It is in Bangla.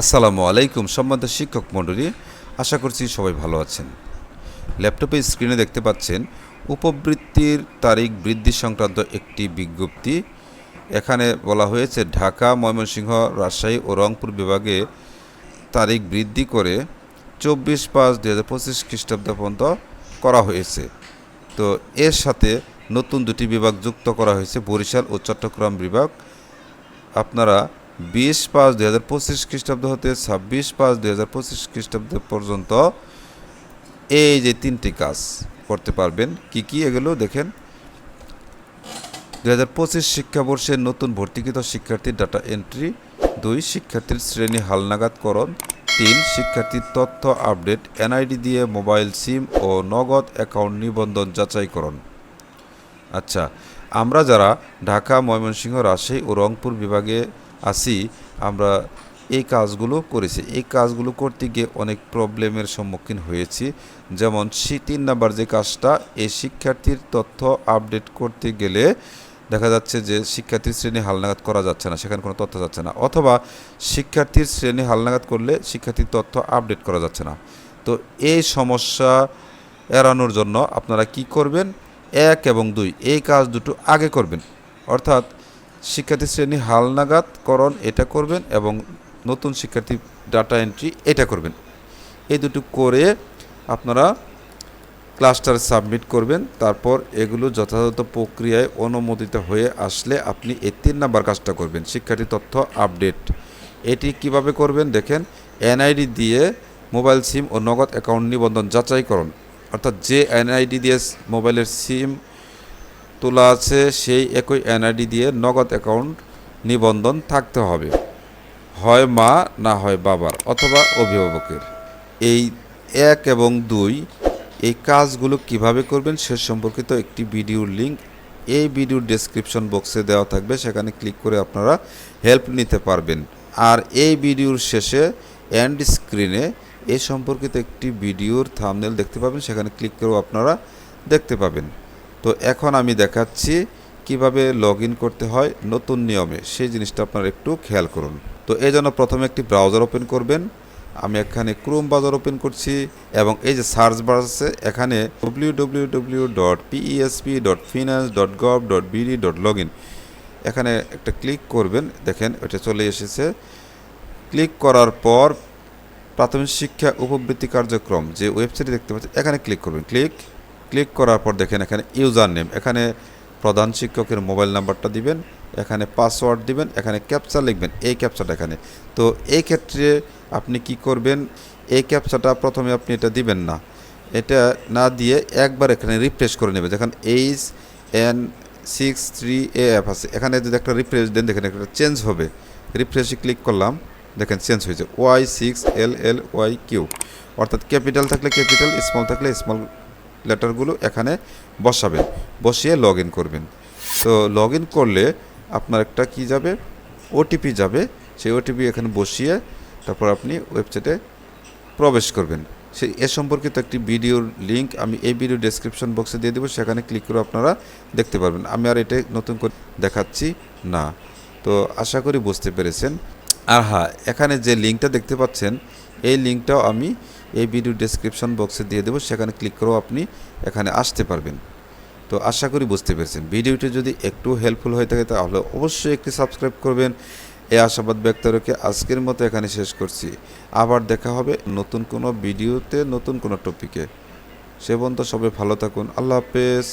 আসসালামু আলাইকুম সম্মানিত শিক্ষক মণ্ডলী, আশা করছি সবাই ভালো আছেন। ল্যাপটপে স্ক্রিনে দেখতে পাচ্ছেন, উপবৃত্তির তারিখ বৃদ্ধি সংক্রান্ত একটি বিজ্ঞপ্তি। এখানে বলা হয়েছে, ঢাকা, ময়মনসিংহ, রাজশাহী ও রংপুর বিভাগে তারিখ বৃদ্ধি করে চব্বিশ পাঁচ দু হাজার পঁচিশ খ্রিস্টাব্দ পর্যন্ত করা হয়েছে। তো এর সাথে নতুন দুটি বিভাগ যুক্ত করা হয়েছে, বরিশাল ও চট্টগ্রাম বিভাগ। আপনারা বিশ পাঁচ দুই হাজার পঁচিশ খ্রিস্টাব্দ হতে ছাব্বিশ পাঁচ দুই হাজার পঁচিশ খ্রিস্টাব্দ পর্যন্ত এই যে তিনটি কাজ করতে পারবেন, কি কি এগুলো দেখেন। দুই হাজার পঁচিশ শিক্ষাবর্ষের নতুন ভর্তিকৃত শিক্ষার্থীর ডাটা এন্ট্রি, দুই, শিক্ষার্থীর শ্রেণি হালনাগাদকরণ, তিন, শিক্ষার্থীর তথ্য আপডেট, এনআইডি দিয়ে মোবাইল সিম ও নগদ অ্যাকাউন্ট নিবন্ধন যাচাইকরণ। আচ্ছা আমরা যারা ঢাকা, ময়মনসিংহ, রাজশাহী ও রংপুর বিভাগে আছি আমরা এই কাজগুলো করেছি। এই কাজগুলো করতে গিয়ে অনেক প্রবলেমের সম্মুখীন হয়েছি। যেমন সি তিন নাম্বার যে কাজটা, এই শিক্ষার্থীর তথ্য আপডেট করতে গেলে দেখা যাচ্ছে যে শিক্ষার্থীর শ্রেণি হালনাগাদ করা যাচ্ছে না, সেখানে কোনো তথ্য যাচ্ছে না। অথবা শিক্ষার্থীর শ্রেণি হালনাগাদ করলে শিক্ষার্থীর তথ্য আপডেট করা যাচ্ছে না। তো এই সমস্যা এড়ানোর জন্য আপনারা কি করবেন? এক এবং দুই, এই কাজ দুটো আগে করবেন। অর্থাৎ শিক্ষার্থী শ্রেণি হালনাগাদকরণ এটা করবেন এবং নতুন শিক্ষার্থী ডাটা এন্ট্রি এটা করবেন। এই দুটো করে আপনারা ক্লাস্টার সাবমিট করবেন, তারপর এগুলো যথাযথ প্রক্রিয়ায় অনুমোদিত হয়ে আসলে আপনি এই তিন নাম্বার কাজটা করবেন, শিক্ষার্থী তথ্য আপডেট এটি কীভাবে করবেন দেখেন এনআইডি দিয়ে মোবাইল সিম ও নগদ অ্যাকাউন্ট নিবন্ধন যাচাই করুন অর্থাৎ যে এনআইডি দিয়ে মোবাইলের সিম তোলা আছে, সেই একই এনআইডি দিয়ে নগদ অ্যাকাউন্ট নিবন্ধন থাকতে হবে। হয় মা না হয় বাবার অথবা অভিভাবকের। এই এক এবং দুই এই কাজগুলো কীভাবে করবেন সে সম্পর্কিত একটি ভিডিওর লিঙ্ক এই ভিডিওর ডেসক্রিপশন বক্সে দেওয়া থাকবে, সেখানে ক্লিক করে আপনারা হেল্প নিতে পারবেন। আর এই ভিডিওর শেষে এন্ড স্ক্রিনে এ সম্পর্কিত একটি ভিডিওর থামনেল দেখতে পাবেন, সেখানে ক্লিক করেও আপনারা দেখতে পাবেন। তো এখন আমি দেখাচ্ছি কীভাবে লগ করতে হয় নতুন নিয়মে। সেই জিনিসটা আপনারা একটু খেয়াল করুন। তো এই জন্য প্রথমে একটি ব্রাউজার ওপেন করবেন। আমি এখানে ক্রোম ব্রাউজার ওপেন করছি এবং এই যে সার্চ বার আছে, এখানে W W W dot PESP dot finance dot gov dot BD dot log এখানে একটা ক্লিক করবেন। দেখেন, এটা চলে এসেছে। ক্লিক করার পর প্রাথমিক শিক্ষা উপবৃত্তি কার্যক্রম যে ওয়েবসাইট দেখতে পাচ্ছেন, এখানে ক্লিক করবেন। ক্লিক ক্লিক করার পর দেখেন এখানে ইউজার নেম এখানে প্রধান শিক্ষকের মোবাইল নাম্বারটা দিবেন, এখানে পাসওয়ার্ড দিবেন, এখানে ক্যাপচা লিখবেন, এই ক্যাপচাটা এখানে। তো এই ক্ষেত্রে আপনি কি করবেন, এই ক্যাপচাটা প্রথমে আপনি এটা দিবেন না, এটা না দিয়ে একবার এখানে রিফ্রেশ করে নেবে দেখেন H N six three A app আছে, এখানে যদি একটা রিফ্রেশ দেন, দেখেন একটা চেঞ্জ হবে। রিফ্রেশে ক্লিক করলাম, দেখেন চেঞ্জ হয়েছে, Y six L L Y Q. অর্থাৎ ক্যাপিটাল থাকলে ক্যাপিটাল, স্মল থাকলে স্মল লেটারগুলো এখানে বসাবেন, বসিয়ে লগ ইন করবেন। তো লগ ইন করলে আপনার একটা কি যাবে? ওটিপি যাবে। সেই ওটিপি এখানে বসিয়ে তারপর আপনি ওয়েবসাইটে প্রবেশ করবেন। সেই এ সম্পর্কিত একটি ভিডিওর লিঙ্ক আমি এই ভিডিও ডেসক্রিপশন বক্সে দিয়ে দেবো, সেখানে ক্লিক করে আপনারা দেখতে পারবেন। আমি আর এটা নতুন করে দেখাচ্ছি না। তো আশা করি বুঝতে পেরেছেন। আর হ্যাঁ এখানে যে লিঙ্কটা দেখতে পাচ্ছেন এই লিঙ্কটাও আমি এই ভিডিও ডেসক্রিপশন বক্সে দিয়ে দেবো, সেখানে ক্লিক করেও আপনি এখানে আসতে পারবেন। তো আশা করি বুঝতে পেরেছেন। ভিডিওটি যদি একটু হেল্পফুল হয়ে থাকে, তাহলে অবশ্যই একটি সাবস্ক্রাইব করবেন। এই আশাবাদ ব্যক্ত রেখে আজকের মতো এখানে শেষ করছি। আবার দেখা হবে নতুন কোনো ভিডিওতে, নতুন কোনো টপিকে সে পর্যন্ত সবাই ভালো থাকুন। আল্লাহ হাফেজ।